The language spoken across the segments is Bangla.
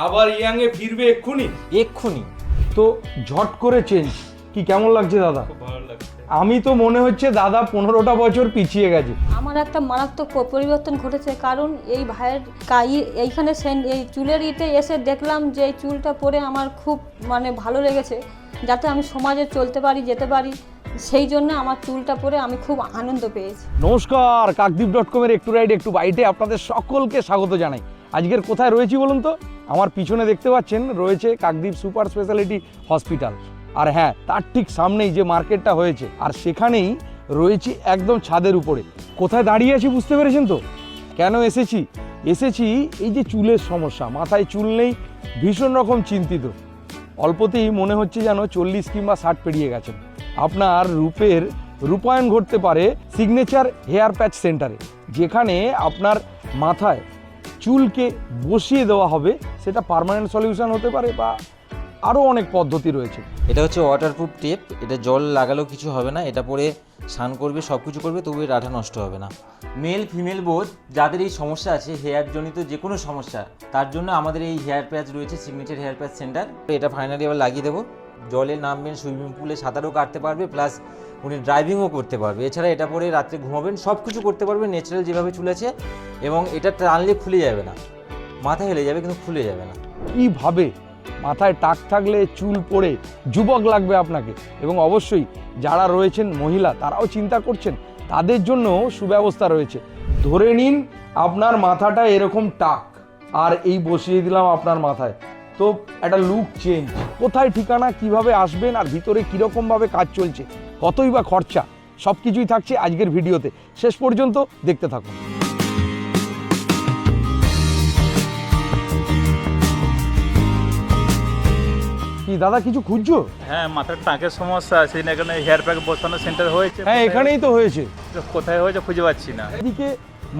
আবার ইয়াংয়ে ফিরবে এক্ষুনি? এক্ষুনি। তো ঝট করে চেঞ্জ কি কেমন লাগছে দাদা? খুব ভালো লাগছে। আমি তো মনে হচ্ছে দাদা পনেরোটা বছর পিছিয়ে গেছে। আমার একটা মারাত্মক প- পরিবর্তন ঘটেছে কারণ এই ভাইয়ের কাই এইখানে সেন- এই চুলের ইতে এসে দেখলাম যে এই চুলটা পরে আমার খুব মানে ভালো লেগেছে যাতে আমি সমাজে চলতে পারি যেতে পারি। সেই জন্য আমার চুলটা পরে আমি খুব আনন্দ পেয়েছি। নমস্কার কাকদ্বীপ ডট কমের একটু রাইড একটু বাইটে আপনাদের সকলকে স্বাগত জানাই। আজকের কোথায় রয়েছি বলুন তো? আমার পিছনে দেখতে পাচ্ছেন, রয়েছে কাকদ্বীপ সুপার স্পেশালিটি হসপিটাল। আর হ্যাঁ তার ঠিক সামনেই যে মার্কেটটা হয়েছে, আর সেখানেই রয়েছি একদম ছাদের উপরে। কোথায় দাঁড়িয়ে আছি বুঝতে পেরেছেন তো? কেন এসেছি? এসেছি এই যে চুলের সমস্যা, মাথায় চুল নেই, ভীষণ রকম চিন্তিত। অল্পতেই মনে হচ্ছে যেন চল্লিশ কিংবা ষাট পেরিয়ে গেছেন আপনার রূপের রূপায়ণ ঘটতে পারে সিগনেচার হেয়ার প্যাচ সেন্টারে যেখানে আপনার মাথায় চুলকে বসিয়ে দেওয়া হবে, সেটা পার্মানেন্ট সলিউশন হতে পারে বা আরও অনেক পদ্ধতি রয়েছে। এটা হচ্ছে ওয়াটারপ্রুফ টেপ এটা জল লাগালেও কিছু হবে না, এটা পরে স্নান করবে সব কিছু করবে তবু এর আঠা নষ্ট হবে না। মেল ফিমেল বোধ যাদের এই সমস্যা আছে হেয়ার জনিত যে কোনো সমস্যা, তার জন্য আমাদের এই হেয়ার প্যাচ রয়েছে সিগনেচার হেয়ার প্যাচ সেন্টার এটা ফাইনালি আবার লাগিয়ে দেবো। জলে নামবেন, সুইমিং পুলে সাঁতারও কাটতে পারবে, প্লাস উনি ড্রাইভিংও করতে পারবে। এছাড়া এটা পরে রাত্রে ঘুমাবেন সব কিছু করতে পারবে ন্যাচারাল যেভাবে চুল আছে এবং এটা টানলে খুলে যাবে না। মাথা হেলে যাবে, কিন্তু খুলে যাবে না। কীভাবে মাথায় টাক থাকলে চুল পড়ে যুবক লাগবে আপনাকে। এবং অবশ্যই যারা রয়েছেন মহিলা, তারাও চিন্তা করছেন, তাদের জন্য সুব্যবস্থা রয়েছে। ধরে নিন, আপনার মাথাটা এরকম টাক, আর এই বসিয়ে দিলাম আপনার মাথায়। তো একটা লুক চেঞ্জ কোথায় ঠিকানা কীভাবে আসবেন আর ভিতরে কীরকমভাবে কাজ চলছে কতই বা খরচা সব কিছুই থাকছে আজকের ভিডিওতে। শেষ পর্যন্ত দেখতে থাকুন। কি দাদা কিছু খুঁজছো? হ্যাঁ মাথার টাকের সমস্যা আছে না এখানে হেয়ার প্যাক বসানো সেন্টার হয়েছে। হ্যাঁ এখানেই তো হয়েছে। কোথায় হয়েছে খুঁজে পাচ্ছি না। এদিকে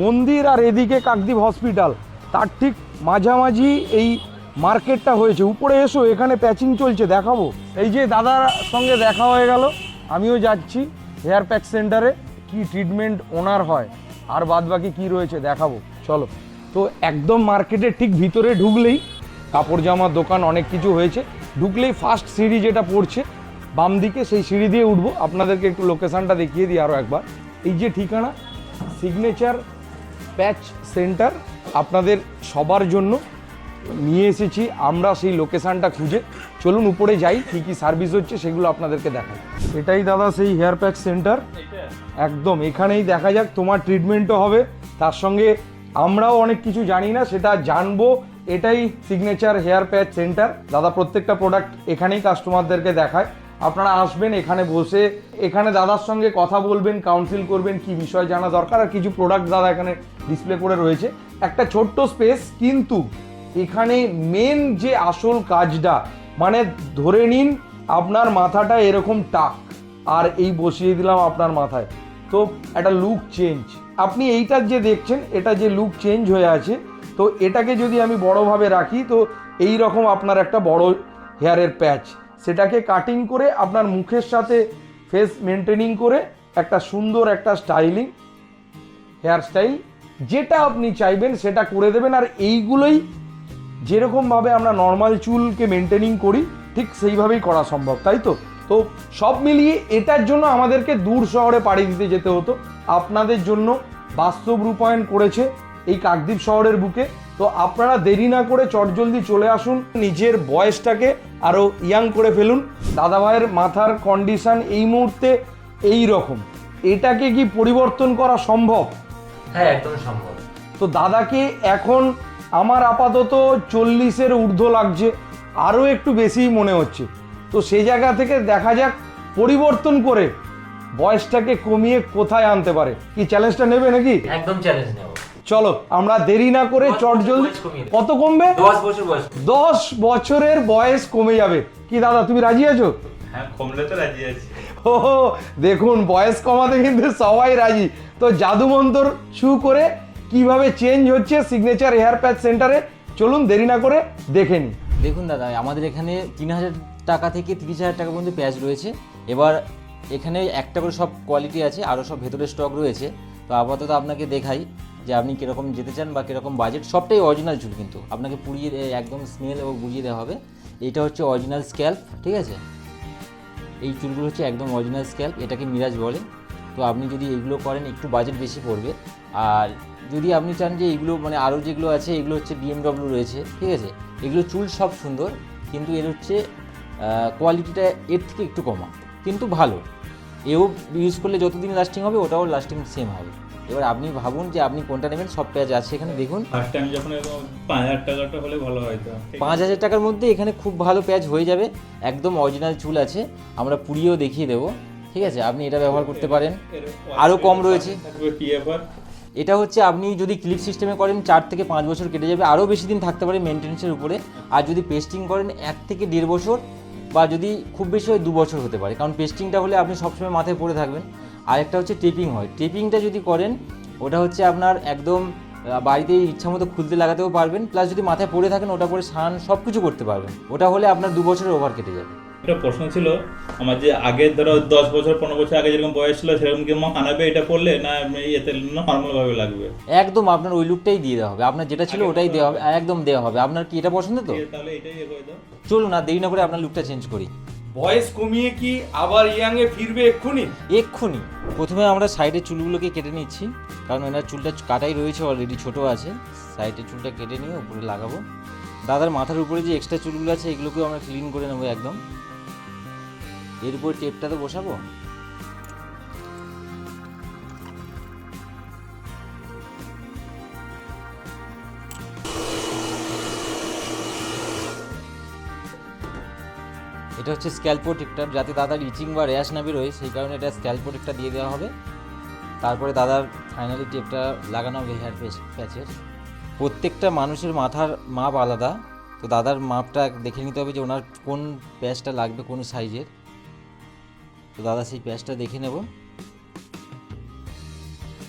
মন্দির আর এদিকে কাকদ্বীপ হসপিটাল তার ঠিক মাঝামাঝি এই মার্কেটটা হয়েছে। উপরে এসো, এখানে প্যাচিং চলছে, দেখাবো। এই যে দাদার সঙ্গে দেখা হয়ে গেল, আমিও যাচ্ছি হেয়ার প্যাক সেন্টারে কি ট্রিটমেন্ট ওনার হয়, আর বাদ বাকি কী রয়েছে দেখাবো। চলো। তো একদম মার্কেটের ঠিক ভিতরে ঢুকলেই কাপড় জামার দোকান অনেক কিছু হয়েছে। ঢুকলেই ফার্স্ট সিঁড়ি যেটা পড়ছে, বাম দিকে সেই সিঁড়ি দিয়ে উঠবো। আপনাদেরকে একটু লোকেশানটা দেখিয়ে দিই আরও একবার। এই যে ঠিকানা সিগনেচার প্যাচ সেন্টার আপনাদের সবার জন্য নিয়ে এসেছি, আমরা সেই লোকেশানটা খুঁজে। চলুন উপরে যাই, কী কী সার্ভিস হচ্ছে সেগুলো আপনাদেরকে দেখাই। এটাই দাদা সেই হেয়ার প্যাক সেন্টার একদম, এখানেই দেখা যাক তোমার ট্রিটমেন্টও হবে। তার সঙ্গে আমরাও অনেক কিছু জানি না, সেটা জানব। এটাই সিগনেচার হেয়ার প্যাচ সেন্টার দাদা, প্রত্যেকটা প্রোডাক্ট এখানেই কাস্টমারদেরকে দেখায়। আপনারা আসবেন এখানে বসে, এখানে দাদার সঙ্গে কথা বলবেন কাউন্সিল করবেন, কি বিষয় জানা দরকার, আর কিছু প্রোডাক্ট দাদা এখানে ডিসপ্লে করে রয়েছে। একটা ছোট্ট স্পেস কিন্তু এখানে মেন যে আসল কাজটা মানে ধরে নিন আপনার মাথাটা এরকম টাক, আর এই বসিয়ে দিলাম আপনার মাথায়। তো একটা লুক চেঞ্জ আপনি এইটার যে দেখছেন, এটা যে লুক চেঞ্জ হয়ে আছে, তো এটাকে যদি আমি বড়োভাবে রাখি, তো এই রকম আপনার একটা বড় হেয়ারের প্যাচ সেটাকে কাটিং করে আপনার মুখের সাথে ফেস মেনটেনিং করে একটা সুন্দর একটা স্টাইলিং হেয়ার স্টাইল যেটা আপনি চাইবেন সেটা করে দেবেন, আর এইগুলোই যেরকমভাবে আমরা নর্মাল চুলকে মেনটেনিং করি ঠিক সেইভাবেই করা সম্ভব তাই তো? তো সব মিলিয়ে এটার জন্য আমাদেরকে দূর শহরে পাড়ি দিতে যেতে হতো। আপনাদের জন্য বাস্তব রূপায়ণ করেছে এই কাকদ্বীপ শহরের বুকে। তো আপনারা দেরি না করে চটজলদি চলে আসুন নিজের বয়সটাকে আরও ইয়াং করে ফেলুন। দাদাভাইয়ের মাথার কন্ডিশন এই মুহূর্তে এই রকম এটাকে কি পরিবর্তন করা সম্ভব? হ্যাঁ একদম সম্ভব। তো দাদাকে এখন আমার আপাতত চল্লিশের ঊর্ধ্ব লাগছে আরও একটু বেশিই মনে হচ্ছে। তো সে জায়গা থেকে দেখা যাক পরিবর্তন করে বয়সটাকে কমিয়ে কোথায় আনতে পারে। কি চ্যালেঞ্জটা নেবে নাকি? একদম চ্যালেঞ্জ নেব। চলো আমরা দেরি না করে চট জলদি। কত কমবে? দশ বছর বয়স। দশ বছরের বয়স কমে যাবে। কি দাদা তুমি রাজি আছো? হ্যাঁ কমলে তো রাজি আছি। ও দেখুন বয়স কমাতে কিন্তু সবাই রাজি। তো জাদু মন্তর শু করে কীভাবে চেঞ্জ হচ্ছে সিগনেচার হেয়ার প্যাচ সেন্টারে চলুন দেরি না করে দেখে নিই। দেখুন দাদা, আমাদের এখানে তিন হাজার টাকা থেকে তিরিশ হাজার টাকা পর্যন্ত প্যাচ রয়েছে। এবার এখানে একটা করে সব কোয়ালিটি আছে আরও সব ভেতরে স্টক রয়েছে। তো আপাতত আপনাকে দেখাই যে আপনি কীরকম যেতে চান বা কীরকম বাজেট সবটাই অরিজিনাল চুল কিন্তু। আপনাকে পুড়িয়ে একদম স্মেল এবং বুঝিয়ে দেওয়া হবে। এটা হচ্ছে অরিজিনাল স্ক্যাল্প ঠিক আছে? এই চুলগুলো হচ্ছে একদম অরিজিনাল স্ক্যাল্প এটাকে মিরাজ বলে। তো আপনি যদি এগুলো করেন, একটু বাজেট বেশি পড়বে। আর যদি আপনি চান যে এগুলো মানে আরও যেগুলো আছে এগুলো হচ্ছে বিএমডব্লিউ রয়েছে ঠিক আছে? এগুলো চুল সব সুন্দর কিন্তু এর হচ্ছে কোয়ালিটিটা এর থেকে একটু কমা কিন্তু ভালো। এও ইউজ করলে যতদিন লাস্টিং হবে ওটাও লাস্টিং সেম হবে। এবার আপনি ভাবুন যে আপনি কোনটা নেবেন সব প্যাচ আছে এখানে দেখুন। ফার্স্ট টাইম যখন পাঁচ হাজার টাকাটা হলে ভালো হয়তো পাঁচ হাজার টাকার মধ্যে এখানে খুব ভালো প্যাচ হয়ে যাবে একদম অরিজিনাল চুল আছে আমরা পুড়িয়েও দেখিয়ে দেবো ঠিক আছে? আপনি এটা ব্যবহার করতে পারেন। আরও কম রয়েছে। এটা হচ্ছে আপনি যদি ক্লিপ সিস্টেমে করেন, চার থেকে পাঁচ বছর কেটে যাবে। আরও বেশি দিন থাকতে পারে মেনটেন্সের উপরে। আর যদি পেস্টিং করেন, এক থেকে দেড় বছর বা যদি খুব বেশি হয়, দু বছর হতে পারে। কারণ পেস্টিংটা হলে আপনি সবসময় মাথায় পরে থাকবেন। আর একটা হচ্ছে টেপিং হয়। টেপিংটা যদি করেন, ওটা হচ্ছে আপনার একদম বাড়িতে ইচ্ছা মতো খুলতে লাগাতেও পারবেন। প্লাস যদি মাথায় পরে থাকেন, ওটা পরে স্নান সব কিছু করতে পারবেন। ওটা হলে আপনার দু বছরের ওভার কেটে যাবে। একটা প্রশ্ন ছিল আমার যে আগে ধরো দশ বছর পনেরো বছর আগে যেরকম বয়স ছিল সেরকম কি মা আনাবে এটা পড়লে না এমনি ইয়েতে নর্মাল ভাবে লাগবে? একদম আপনার ওই লুকটাই দিয়ে দেওয়া হবে। আপনার যেটা ছিল ওটাই দেওয়া হবে। একদম দেওয়া হবে। আপনার কি এটা পছন্দ তো? তাহলে এটাই দাও। চলুন আর দেরি না করে আপনার লুকটা চেঞ্জ করি। বয়স কমিয়ে কি আবার ইয়াংয়ে ফিরবে এক্ষুনি? এক্ষুনি। প্রথমে আমরা সাইডের চুলগুলোকে কেটে নিচ্ছি কারণ এনার চুলটা কাটাই রয়েছে অলরেডি ছোট আছে। সাইডের চুলটা কেটে নিয়ে উপরে লাগাবো। দাদার মাথার উপরে যে এক্সট্রা চুলগুলো আছে এগুলোকেও আমরা ক্লিন করে নেব একদম। এর উপর টেপটা তো বসাবো? এটা হচ্ছে স্ক্যাল প্রোটেক্টর যাতে দাদার ইচিং বা র্যাশ না বেরোয়, সেই কারণে এটা স্ক্যাল প্রোটেক্টর দিয়ে দেওয়া হবে। তারপরে দাদার ফাইনালি টেপটা লাগানো হবে হেয়ার প্যাচের প্রত্যেকটা মানুষের মাথার মাপ আলাদা, তো দাদার মাপটা দেখে নিতে হবে যে ওনার কোন প্যাচটা লাগবে, কোন সাইজের তো দাদা সেই প্যাচটা দেখে নেব।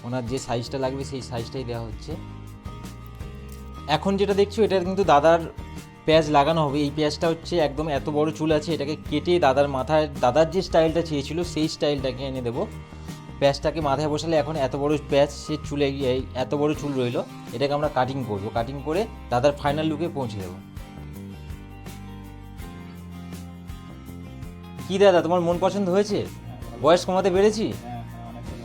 ওনার যে সাইজটা লাগবে সেই সাইজটাই দেওয়া হচ্ছে। এখন যেটা দেখছ এটা কিন্তু দাদার পেঁয়াজ লাগানো হবে। এই পেঁয়াজটা হচ্ছে একদম এত বড় চুল আছে, এটাকে কেটে দাদার মাথায়, দাদার যে স্টাইলটা চেয়েছিল, সেই স্টাইলটাকে এনে দেবো। প্যাঁচটাকে মাথায় বসালে এখন এত বড় প্যাঁচ, সে চুলে এত বড় চুল রইল, এটাকে আমরা কাটিং করব। কাটিং করে দাদার ফাইনাল লুকে পৌঁছে দেবো। কি দাদা তোমার মন পছন্দ হয়েছে? বয়স কমাতে পেরেছি?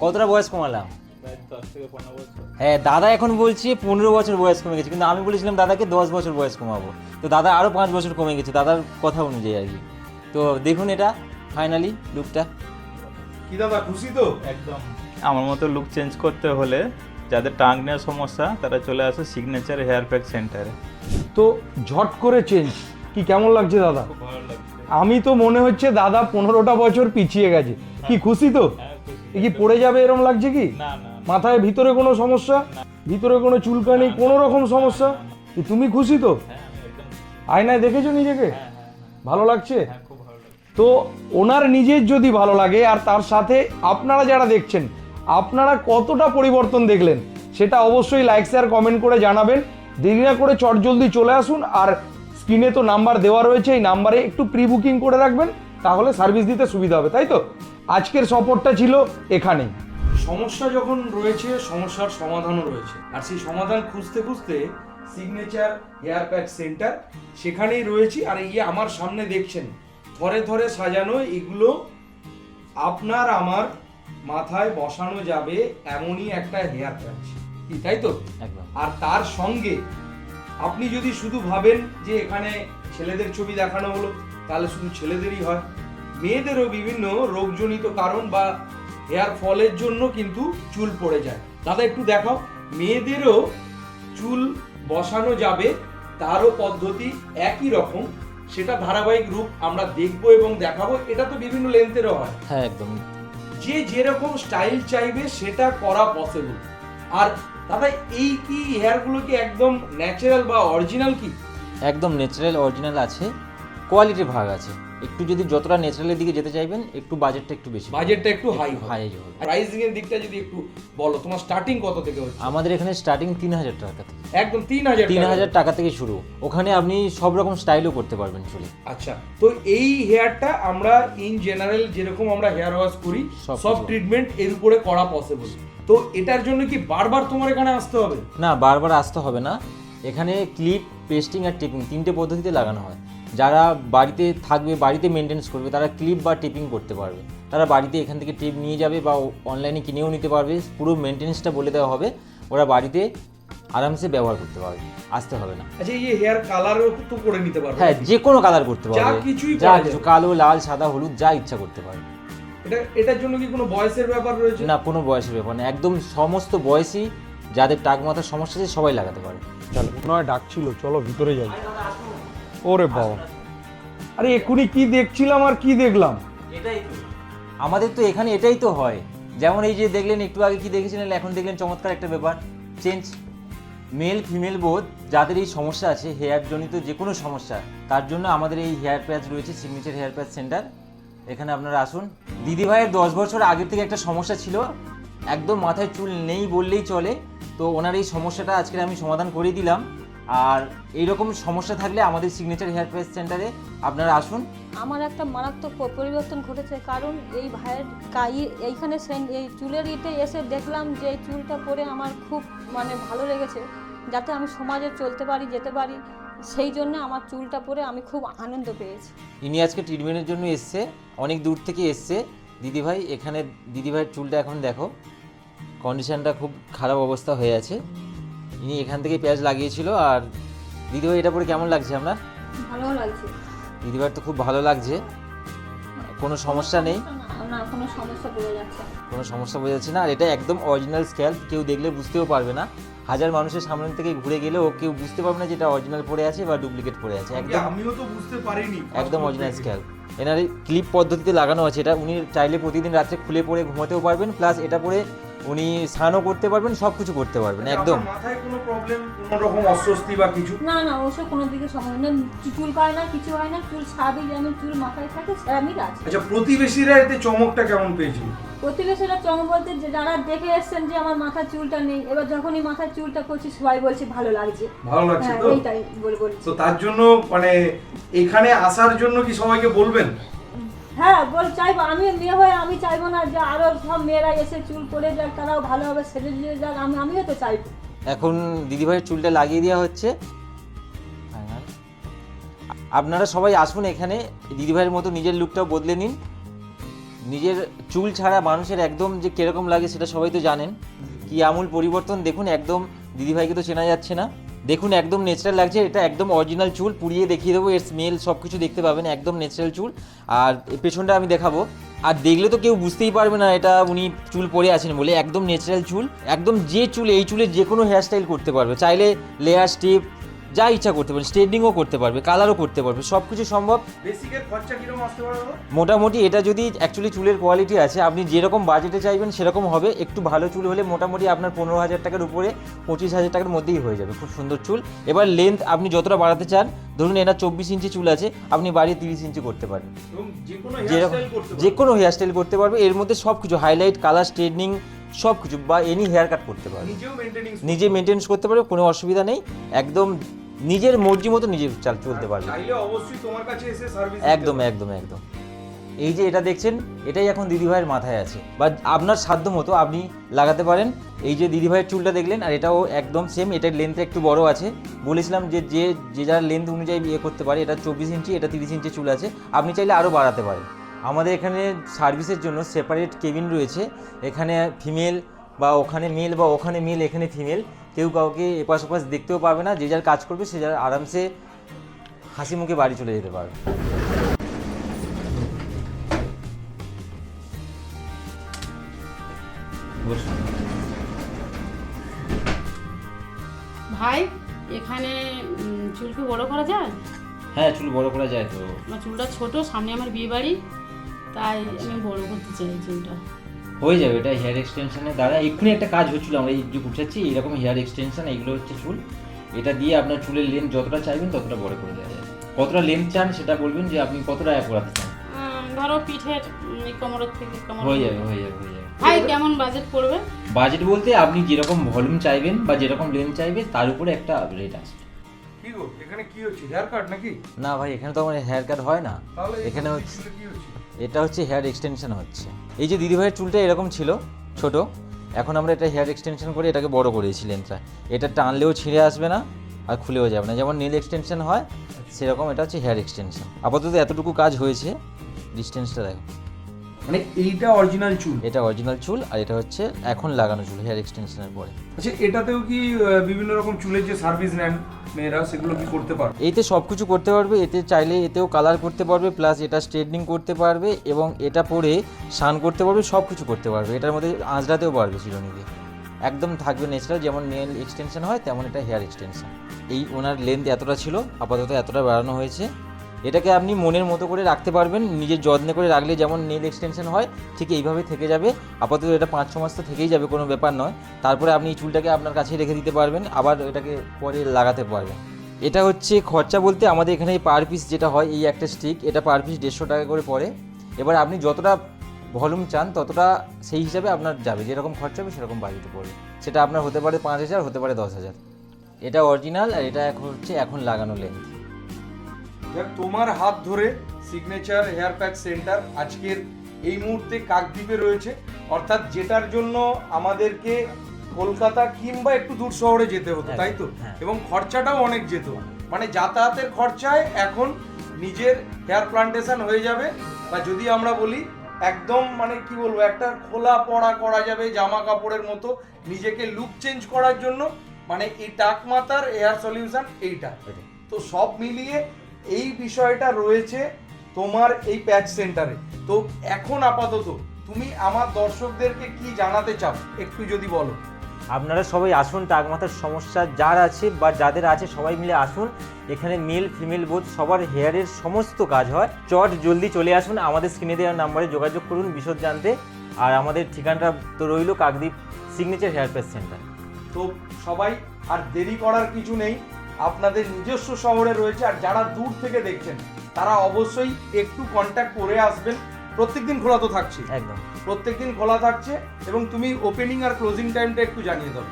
কতটা বয়স কমালাম? প্রায় দশ থেকে পনেরো বছর হ্যাঁ দাদা এখন বলছি পনেরো বছর বয়স কমে গেছে কিন্তু আমি বলেছিলাম দাদাকে দশ বছর বয়স কমাবো। তো দাদা আরও পাঁচ বছর কমে গেছে দাদার কথা অনুযায়ী আর কি। তো দেখুন এটা ফাইনালি লুকটা কি দাদা খুশি তো? একদম। আমার মতো লুক চেঞ্জ করতে হলে যাদের টাঙ্গ নেওয়ার সমস্যা তারা চলে আসে সিগনেচার হেয়ার প্যাক সেন্টারে তো ঝট করে চেঞ্জ কি কেমন লাগছে দাদা? ভালো লাগছে। আমি তো মনে হচ্ছে দাদা পনেরোটা বছর পিছিয়ে গেছে। কি খুশি তো? হ্যাঁ কি পড়ে যাবে এরম লাগছে কি? মাথায় ভিতরে কোনো সমস্যা? ভিতরে কোনো চুলকানি কোনো রকম সমস্যা? কি তুমি খুশি তো? হ্যাঁ আয়নায় দেখেছ নিজেকে? হ্যাঁ হ্যাঁ হ্যাঁ। ভালো লাগছে? হ্যাঁ ভালো লাগছে। তো ওনার নিজের যদি ভালো লাগে আর তার সাথে আপনারা যারা দেখছেন আপনারা কতটা পরিবর্তন দেখলেন সেটা অবশ্যই লাইক শেয়ার কমেন্ট করে জানাবেন। দেরি না করে চটজলদি চলে আসুন আর স্ক্রিনে তো নাম্বার দেওয়া রয়েছে এই নাম্বারে একটু প্রি বুকিং করে রাখবেন তাহলে সার্ভিস দিতে সুবিধা হবে তাই তো? আজকের সফরটা ছিল এখানেই। সমস্যা যখন রয়েছে সমস্যার সমাধানও রয়েছে। আর সেই সমাধান খুঁজতে খুঁজতে সিগনেচার হেয়ার প্যাক সেন্টার সেখানেই রয়েছি আর এই আমার সামনে দেখছেন ধরে ধরে সাজানো এগুলো আপনার আমার মাথায় বসানো যাবে এমনই একটা হেয়ার প্যাক তাই তো? একদম। আর তার সঙ্গে আপনি যদি শুধু ভাবেন যে এখানে ছেলেদের ছবি দেখানো হলো তাহলে শুধু ছেলেদেরই হয়। মেয়েদেরও বিভিন্ন রোগজনিত কারণ বা হেয়ার ফলের জন্য কিন্তু চুল পড়ে যায়। দাদা একটু দেখাও। মেয়েদেরও চুল বসানো যাবে তারও পদ্ধতি একই রকম। সেটা ধারাবাহিক রূপ আমরা দেখব এবং দেখাবো। এটা তো বিভিন্ন লেন্থেরও হয়। হ্যাঁ একদম যে যেরকম স্টাইল চাইবে সেটা করা পসিবল আর দাদা এই কি হেয়ারগুলো কি একদম ন্যাচারাল বা অরিজিনাল কি? একদম ন্যাচারাল অরিজিনাল আছে। কোয়ালিটির ভাগ আছে। একটু যদি যতটা ন্যাচারালের দিকে যেতে চাইবেন একটু বাজেটটা একটু বেশি। বাজেটটা একটু হাই হাই হবে। প্রাইসিং এর দিকটা যদি একটু বলো তোমার স্টার্টিং কত থেকে হচ্ছে? আমাদের এখানে স্টার্টিং তিন হাজার টাকা থেকে। একদম তিন হাজার তিন টাকা। হাজার টাকা থেকে শুরু। ওখানে আপনি সব রকম স্টাইলও করতে পারবেন চুলে আচ্ছা তো এই হেয়ারটা আমরা ইন জেনারেল যেরকম আমরা হেয়ার ওয়াশ করি সব ট্রিটমেন্ট এর উপরে করা পসিবল তো এটার জন্য কি বারবার তোমার এখানে আসতে হবে? না বারবার আসতে হবে না। এখানে ক্লিপ পেস্টিং আর টিপিং তিনটে পদ্ধতিতে লাগানো হয়। যারা বাড়িতে থাকবে বাড়িতে মেনটেন্স করবে তারা ক্লিপ বা টিপিং করতে পারবে। তারা বাড়িতে এখান থেকে টিপ নিয়ে যাবে বা অনলাইনে কিনেও নিতে পারবে। পুরো মেনটেন্সটা বলে দেওয়া হবে। ওরা বাড়িতে আরামসে ব্যবহার করতে পারবে। আসতে হবে না। আচ্ছা এই হেয়ার কালারও তো করে নিতে পারবে হ্যাঁ যে কোনো কালার করতে পারবে। যা কিছু কালো লাল সাদা হলুদ যা ইচ্ছা করতে পারবে। এটা এটার জন্য কি কোনো বয়সের ব্যাপার রয়েছে? না কোনো বয়সের ব্যাপার না একদম সমস্ত বয়সী যাদের টাক মাথার সমস্যা আছে সবাই লাগাতে পারে। চলো হয় ডাকছিল চলো ভিতরে যাই। ওরে বাবা। আরে এক্ষুনি কি দেখছিলাম আর কি দেখলাম? এটাই তো। আমাদের তো এখানে এটাই তো হয়। যেমন এই যে দেখলেন একটু আগে কি দেখেছিলেন এখন দেখলেন চমৎকার একটা ব্যাপার। চেঞ্জ মেল ফিমেল বোধ যাদের এই সমস্যা আছে হেয়ার জনিত যে কোনো সমস্যা তার জন্য আমাদের এই হেয়ার প্যাচ রয়েছে সিগনেচার হেয়ার প্যাচ সেন্টার এখানে আপনারা আসুন। দিদিভাইয়ের দশ বছর আগের থেকে একটা সমস্যা ছিল। একদম মাথায় চুল নেই বললেই চলে। তো ওনার এই সমস্যাটা আজকে আমি সমাধান করে দিলাম। আর এইরকম সমস্যা থাকলে আমাদের সিগনেচার হেয়ার প্যাচ সেন্টারে আপনারা আসুন। আমার একটা মারাত্মক পরিবর্তন ঘটেছে কারণ এই ভাইয়ের কাই এইখানে এই চুলের ইতে এসে দেখলাম যে এই চুলটা পরে আমার খুব মানে ভালো লেগেছে। যাতে আমি সমাজে চলতে পারি, যেতে পারি। সেই জন্য আমার চুলটা পরে আমি খুব আনন্দ পেয়েছি। ইনি আজকে ট্রিটমেন্টের জন্য এসছে অনেক দূর থেকে এসছে। দিদিভাই এখানে দিদিভাইয়ের চুলটা এখন দেখো কন্ডিশনটা খুব খারাপ অবস্থা হয়ে আছে। ইনি এখান থেকে পেঁয়াজ লাগিয়েছিল আর দিদিভাই এটা পরে কেমন লাগছে আপনার? ভালো লাগছে। দিদিভাইয়ের তো খুব ভালো লাগছে। কোনো সমস্যা নেই। না, কোনো সমস্যা পড়ে যাচ্ছে কোনো সমস্যা বোঝা যাচ্ছে না। আর এটা একদম অরিজিনাল স্ক্যাল্প কেউ দেখলে বুঝতেও পারবে না। হাজার মানুষের সামনে থেকে ঘুরে গেলে ও কেউ বুঝতে পারবে না যে এটা অরিজিনাল পড়ে আছে বা ডুপ্লিকেট পড়ে আছে। একদম আমিও তো বুঝতে পারিনি। একদম অরিজিনাল স্ক্যাল এনার ক্লিপ পদ্ধতিতে লাগানো আছে। এটা উনি চাইলে প্রতিদিন রাত্রে খুলে পরে ঘুমাতেও পারবেন। প্লাস এটা পরে উনি স্নানও করতে পারবেন সব কিছু করতে পারবেন একদম। মাথায় কোনো প্রবলেম কোনো রকম অস্বস্তি বা কিছু? না না ওসব কোনো দিকে সমস্যা নেই। চুল পায় না কিছু হয় না চুল স্বাভাবিক যেমন চুল মাথায় থাকে সেরামিক আছে। আচ্ছা প্রতিবেশীরা এতে চমকটা কেমন পেয়েছিল প্রতিবেশীরা চম বলতে যে যারা দেখে এসছেন যে আমার মাথার চুলটা নেই এবার যখনই মাথার চুলটা করছি সবাই বলছে ভালো লাগছে। ভালো লাগছে হ্যাঁ তো? এইটাই বলে বলছি। তো তার জন্য মানে এখানে আসার জন্য কি সবাইকে বলবেন? হ্যাঁ বল, চাইব। আমি মেয়ে হয়ে আমি চাইব না যে আরও সব মেয়েরা এসে চুল করে যাক, তারাও ভালোভাবে সেজে দিয়ে যাক, আমি, আমিও তো চাইব। এখন দিদিভাইয়ের চুলটা লাগিয়ে দেওয়া হচ্ছে. আপনারা সবাই আসুন এখানে, দিদিভাইয়ের মতো নিজের লুকটাও বদলে নিন। নিজের চুল ছাড়া মানুষের একদম যে কীরকম লাগে সেটা সবাই তো জানেন। কি আমূল পরিবর্তন, দেখুন, একদম দিদিভাইকে তো চেনা যাচ্ছে না। দেখুন, একদম ন্যাচারাল লাগছে। এটা একদম অরিজিনাল চুল। পুড়িয়ে দেখিয়ে দেবো, এর স্মেল সব কিছু দেখতে পাবেন, একদম ন্যাচারাল চুল। আর পেছনটা আমি দেখাবো। আর দেখলে তো কেউ বুঝতেই পারবে না, এটা উনি চুল পরে আছেন বলে। একদম ন্যাচারাল চুল। একদম যে চুল, এই চুলে যে কোনো হেয়ারস্টাইল করতে পারবে। চাইলে লেয়ার স্টেপ যা ইচ্ছা করতে পারবে স্ট্রেটনিংও করতে পারবে কালারও করতে পারবে সব কিছু সম্ভব। বেসিকের খরচা কীরকম আসতে মোটামুটি এটা যদি অ্যাকচুয়ালি চুলের কোয়ালিটি আছে আপনি যেরকম বাজেটে চাইবেন সেরকম হবে। একটু ভালো চুল হলে মোটামুটি আপনার পনেরো হাজার টাকার উপরে পঁচিশ হাজার টাকার মধ্যেই হয়ে যাবে খুব সুন্দর চুল। এবার লেন্থ আপনি যতটা বাড়াতে চান ধরুন এনার চব্বিশ ইঞ্চি চুল আছে আপনি বাড়িয়ে তিরিশ ইঞ্চি করতে পারেন। এবং যে কোনো যেরকম যে কোনো হেয়ারস্টাইল করতে পারবে এর মধ্যে সব কিছু হাইলাইট কালার স্ট্রেটনিং সব কিছু বা এনি হেয়ার কাট করতে পারবে। নিজে মেনটেন্স করতে পারবে কোনো অসুবিধা নেই। একদম নিজের মর্জি মতো নিজে চাল চলতে পারবে। অবশ্যই তোমার কাছে এসে সার্ভিস একদম একদম একদম। এই যে এটা দেখছেন এটাই এখন দিদিভাইয়ের মাথায় আছে। বা আপনার সাধ্য মতো আপনি লাগাতে পারেন। এই যে দিদিভাইয়ের চুলটা দেখলেন আর এটাও একদম সেম এটার লেন্থ একটু বড় আছে। বলেছিলাম যে যে যে যার লেন্থ অনুযায়ী ইয়ে করতে পারে এটা চব্বিশ ইঞ্চি এটা তিরিশ ইঞ্চি চুল আছে। আপনি চাইলে আরও বাড়াতে পারেন। আমাদের এখানে সার্ভিসের জন্য সেপারেট কেবিন রয়েছে। এখানে ফিমেল বা ওখানে মেল বা ওখানে মেল এখানে ফিমেল কেউ কাউকে এপাশ ওপাশ দেখতেও পাবে না। যে যার কাজ করবে সে যার আরামসে হাসি মুখে বাড়ি চলে যেতে পারবে। ভাই এখানে চুল কি বড় করা যায়? হ্যাঁ চুল বড় করা যায় তো। আমার চুলটা ছোট সামনে আমার বিয়ে বাড়ি তাই আমি বড় করতে চাই চুলটা। হয়ে যাবে এটা হেয়ার এক্সটেনশনের দ্বারা এক্ষুনি একটা কাজ হচ্ছিল আমরা এই যে গুছাচ্ছি এরকম হেয়ার এক্সটেনশন এইগুলো হচ্ছে চুল। এটা দিয়ে আপনার চুলের লেন্থ যতটা চাইবেন ততটা বড় করে দেওয়া যায় কতটা লেন্থ চান সেটা বলবেন যে আপনি কতটা অ্যাপ করাতে চান? ধরো পিঠের কোমরের থেকে কোমর হয়ে যাবে হয়ে যাবে হয়ে যাবে। ভাই কেমন বাজেট পড়বে? বাজেট বলতে আপনি যেরকম ভলিউম চাইবেন বা যেরকম লেন্থ চাইবে তার উপরে একটা রেট আসবে কি গো এখানে কি হচ্ছে? হেয়ার কাট নাকি? না ভাই এখানে তো আমার হেয়ার কাট হয় না। এখানে হচ্ছে কি হচ্ছে? এটা হচ্ছে হেয়ার এক্সটেনশন হচ্ছে। এই যে দিদিভাইয়ের চুলটা এরকম ছিল ছোট এখন আমরা এটা হেয়ার এক্সটেনশন করে এটাকে বড় করেছি লেন্থটা এটা টানলেও ছিঁড়ে আসবে না আর খুলেও যাবে না। যেমন নীল এক্সটেনশন হয় সেরকম এটা হচ্ছে হেয়ার এক্সটেনশন আপাতত এতটুকু কাজ হয়েছে ডিস্টেন্সটা দেখো। মানে এইটা অরিজিনাল চুল? এটা অরিজিনাল চুল আর এটা হচ্ছে এখন লাগানো চুল হেয়ার এক্সটেনশনের পরে। আচ্ছা এটাতেও কি বিভিন্ন রকম চুলের যে সার্ভিস নেন মেয়েরা সেগুলো কি করতে পারবে? এতে সব কিছু করতে পারবে, এতে চাইলে এতেও কালার করতে পারবে প্লাস এটা স্ট্রেটনিং করতে পারবে এবং এটা পরে স্নান করতে পারবে সব কিছু করতে পারবে। এটার মধ্যে আঁচড়াতেও পারবে চিরুনি একদম থাকবে ন্যাচারাল যেমন নেল এক্সটেনশন হয়, তেমন এটা হেয়ার এক্সটেনশন এই ওনার লেন্থ এতটা ছিল, আপাতত এতটা বাড়ানো হয়েছে। এটাকে আপনি মনের মতো করে রাখতে পারবেন, নিজের যত্নে করে রাখলে যেমন নেল এক্সটেনশন হয়, ঠিক এইভাবে থেকে যাবে। আপাতত এটা পাঁচ ছ মাস তো থেকেই যাবে, কোনো ব্যাপার নয়। তারপরে আপনি এই চুলটাকে আপনার কাছে রেখে দিতে পারবেন, আবার এটাকে পরে লাগাতে পারবেন। এটা হচ্ছে খরচা বলতে আমাদের এখানে পার পিস যেটা হয়, এই একটা স্টিক, এটা পার পিস দেড়শো টাকা করে পড়ে। এবার আপনি যতটা ভলিউম চান, ততটা সেই হিসাবে আপনার যাবে। যেরকম খরচা হবে সেরকম বাজেটে পড়বে। সেটা আপনার হতে পারে পাঁচ হাজার, হতে পারে দশ হাজার। এটা অরিজিনাল আর এটা এখন হচ্ছে এখন লাগানো লেন্থ যাক তোমার হাত ধরে সিগনেচার হেয়ার প্যাক সেন্টার আজকের এই মুহূর্তে কাকদ্বীপে রয়েছে। অর্থাৎ যেটার জন্য আমাদেরকে কলকাতা কিংবা একটু দূর শহরে যেতে হতো তাই তো? হ্যাঁ। এবং খরচাটাও অনেক যেত। মানে যাতায়াতের খরচায় এখন নিজের হেয়ার প্লান্টেশন হয়ে যাবে। বা যদি আমরা বলি একদম মানে কি বলব একটা খোলা পড়া করা যাবে জামা কাপড়ের মতো নিজেকে লুক চেঞ্জ করার জন্য। মানে এই টাক মাথার হেয়ার সলিউশন এইটা তো সব মিলিয়ে এই বিষয়টা রয়েছে তোমার এই প্যাচ সেন্টারে তো এখন আপাতত তুমি আমার দর্শকদেরকে কি জানাতে চাও একটু যদি বলো। আপনারা সবাই আসুন টাকমাথার সমস্যা যার আছে বা যাদের আছে সবাই মিলে আসুন। এখানে মেল ফিমেল বোধ সবার হেয়ারের সমস্ত কাজ হয়। চট জলদি চলে আসুন আমাদের স্ক্রিনে দেওয়ার নাম্বারে যোগাযোগ করুন বিশদ জানতে। আর আমাদের ঠিকানাটা তো রইল Kakdwip signature hair patch centre তো সবাই আর দেরি করার কিছু নেই আপনাদের নিজস্ব শহরে রয়েছে আর যারা দূর থেকে দেখছেন তারা অবশ্যই একটু কন্ট্যাক্ট করে আসবেন। প্রত্যেকদিন খোলা তো থাকছে। একদম। প্রত্যেকদিন খোলা থাকছে এবং তুমি ওপেনিং আর ক্লোজিং টাইমটা একটু জানিয়ে দাও।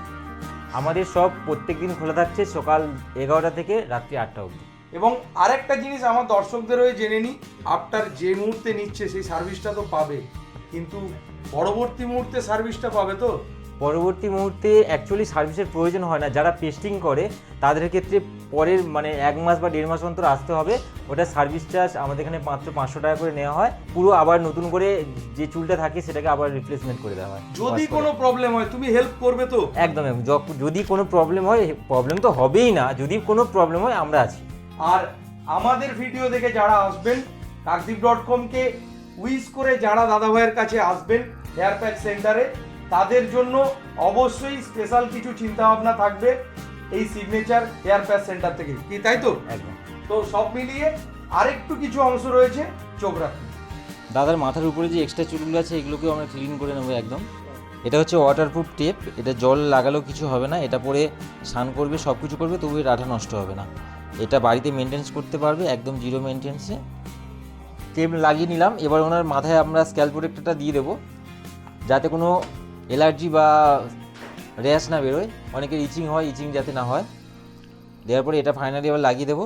আমাদের সব প্রত্যেক দিন খোলা থাকছে সকাল এগারোটা থেকে রাত্রি আটটা অবধি। এবং আরেকটা জিনিস আমার দর্শকদের হয়ে জেনে নিই আফটার যে মুহূর্তে নিচ্ছে সেই সার্ভিসটা তো পাবে। কিন্তু পরবর্তী মুহূর্তে সার্ভিসটা পাবে তো? পরবর্তী মুহূর্তে অ্যাকচুয়ালি সার্ভিসের প্রয়োজন হয় না। যারা পেস্টিং করে তাদের ক্ষেত্রে পরের মানে এক মাস বা দেড় মাস অন্তর আসতে হবে। ওটা সার্ভিস চার্জ আমাদের এখানে মাত্র পাঁচশো টাকা করে নেওয়া হয়। পুরো আবার নতুন করে যে চুলটা থাকে সেটাকে আবার রিপ্লেসমেন্ট করে দেওয়া হয়। যদি কোনো প্রবলেম হয়। তুমি হেল্প করবে তো? একদম। যদি কোনো প্রবলেম হয় প্রবলেম তো হবেই না। যদি কোনো প্রবলেম হয় আমরা আছি। আর আমাদের ভিডিও দেখে যারা আসবেন কাকদ্বীপ ডট কমকে উইশ করে যারা দাদাভাইয়ের কাছে আসবেন হেয়ার প্যাক সেন্টারে তাদের জন্য অবশ্যই স্পেশাল কিছু চিন্তা ভাবনা থাকবে এই সিগনেচার হেয়ার প্যাক সেন্টার থেকে। কি তাই তো? একদম। তো সব মিলিয়ে আরেকটু কিছু অংশ রয়েছে চোখ রাখুন দাদার মাথার উপরে যে এক্সট্রা চুলগুলো আছে এগুলোকেও আমরা ক্লিন করে নেব একদম। এটা হচ্ছে ওয়াটারপ্রুফ টেপ এটা জল লাগালেও কিছু হবে না এটা পরে স্নান করবে সব কিছু করবে তবু এর আঠা নষ্ট হবে না। এটা বাড়িতে মেনটেন্স করতে পারবে একদম জিরো মেনটেন্সে টেপ লাগিয়ে নিলাম এবার ওনার মাথায় আমরা স্ক্যাল প্রোটেক্টরটা দিয়ে দেবো যাতে কোনো অ্যালার্জি বা র্যাশ না বেরোয়। অনেকের ইচিং হয় ইচিং যাতে না হয়। দেওয়ার পরে এটা ফাইনালি আবার লাগিয়ে দেবো।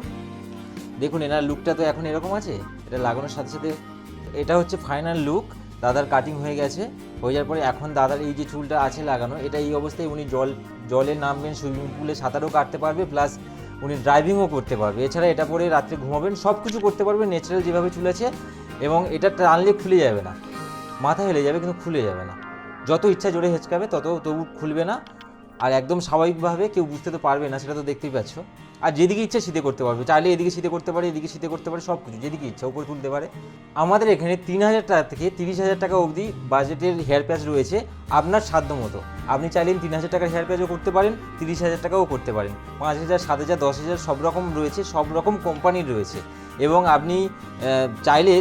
দেখুন, এনার লুকটা তো এখন এরকম আছে। এটা লাগানোর সাথে সাথে এটা হচ্ছে ফাইনাল লুক দাদার কাটিং হয়ে গেছে। হয়ে যাওয়ার পরে এখন দাদার এই যে চুলটা আছে লাগানো, এটা এই অবস্থায় উনি জল, জলে নামবেন সুইমিং পুলে সাঁতারও কাটতে পারবে প্লাস উনি ড্রাইভিংও করতে পারবে। এছাড়া এটা পরে রাত্রে ঘুমাবেন সব কিছু করতে পারবে ন্যাচারাল যেভাবে চুল আছে, এবং এটা টানলে খুলে যাবে না। মাথা হেলে যাবে, কিন্তু খুলে যাবে না। যত ইচ্ছা জোরে হেঁচকাবে, তত তবু খুলবে না। আর একদম স্বাভাবিকভাবে কেউ বুঝতে তো পারবে না, সেটা তো দেখতেই পাচ্ছ। আর যেদিকে ইচ্ছা শীতে করতে পারবে। চাইলে এদিকে শীতে করতে পারে, এদিকে শীতে করতে পারে সব কিছু যেদিকে ইচ্ছা উপরে তুলতে পারে। আমাদের এখানে তিন হাজার টাকা থেকে তিরিশ হাজার টাকা অবধি বাজেটের হেয়ার প্যাচ রয়েছে আপনার সাধ্য মতো। আপনি চাইলেন তিন হাজার টাকার হেয়ার প্যাচও করতে পারেন, তিরিশ হাজার টাকাও করতে পারেন। পাঁচ হাজার, সাত হাজার, দশ হাজার সব রকম রয়েছে, সব রকম কোম্পানির রয়েছে। এবং আপনি চাইলে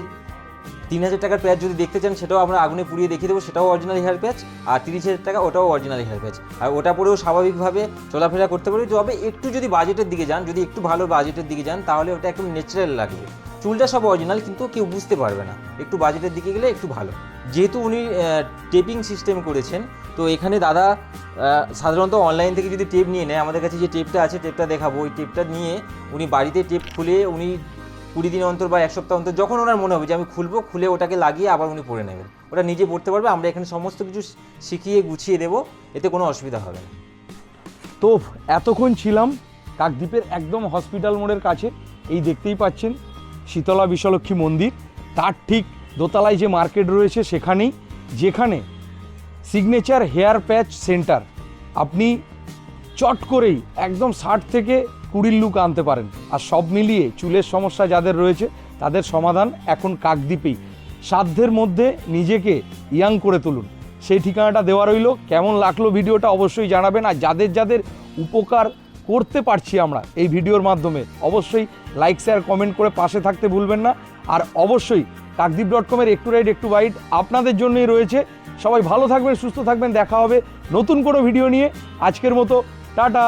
তিন হাজার টাকার প্যাচ যদি দেখতে চান, সেটাও আমরা আগুনে পুড়িয়ে দেখিয়ে দেবো, সেটাও অরিজিনাল হেয়ার প্যাচ আর তিরিশ হাজার টাকা ওটাও অরিজিনাল হেয়ার প্যাচ আর ওটা পরেও স্বাভাবিকভাবে চলাফেরা করতে পারবে তবে একটু যদি বাজেটের দিকে যান, যদি একটু ভালো বাজেটের দিকে যান, তাহলে ওটা একটু ন্যাচারাল লাগবে। চুলটা সব অরিজিনাল কিন্তু কেউ বুঝতে পারবে না। একটু বাজেটের দিকে গেলে একটু ভালো। যেহেতু উনি টেপিং সিস্টেম করেছেন, তো এখানে দাদা সাধারণত অনলাইন থেকে যদি টেপ নিয়ে নেয়, আমাদের কাছে যে টেপটা আছে টেপটা দেখাবো। ওই টেপটা নিয়ে উনি বাড়িতে টেপ খুলে উনি কুড়ি দিন অন্তর বা এক সপ্তাহ অন্তর যখন ওনার মনে হবে যে আমি খুলবো, খুলে ওটাকে লাগিয়ে আবার উনি পরে নেবেন। ওটা নিজে পড়তে পারবে, আমরা এখানে সমস্ত কিছু শিখিয়ে গুছিয়ে দেবো, এতে কোনো অসুবিধা হবে না। তো এতক্ষণ ছিলাম কাকদ্বীপের একদম হসপিটাল মোড়ের কাছে, এই দেখতেই পাচ্ছেন শীতলা বিশ্বলক্ষ্মী মন্দির। তার ঠিক দোতলায় যে মার্কেট রয়েছে সেখানেই, যেখানে সিগনেচার হেয়ার প্যাচ সেন্টার আপনি চট করেই একদম ষাট থেকে কুড়ির লুক আনতে পারেন। আর সব মিলিয়ে চুলের সমস্যা যাদের রয়েছে, তাদের সমাধান এখন কাকদ্বীপেই। সাধ্যের মধ্যে নিজেকে ইয়াং করে তুলুন। সেই ঠিকানাটা দেওয়া রইল। কেমন লাগল ভিডিওটা অবশ্যই জানাবেন। আর যাদের যাদের উপকার করতে পারছি আমরা এই ভিডিওর মাধ্যমে, অবশ্যই লাইক শেয়ার কমেন্ট করে পাশে থাকতে ভুলবেন না। আর অবশ্যই কাকদ্বীপ ডট কমের একটু রাইট একটু বাইট আপনাদের জন্যই রয়েছে। সবাই ভালো থাকবেন, সুস্থ থাকবেন। দেখা হবে নতুন কোনো ভিডিও নিয়ে। আজকের মতো টাটা।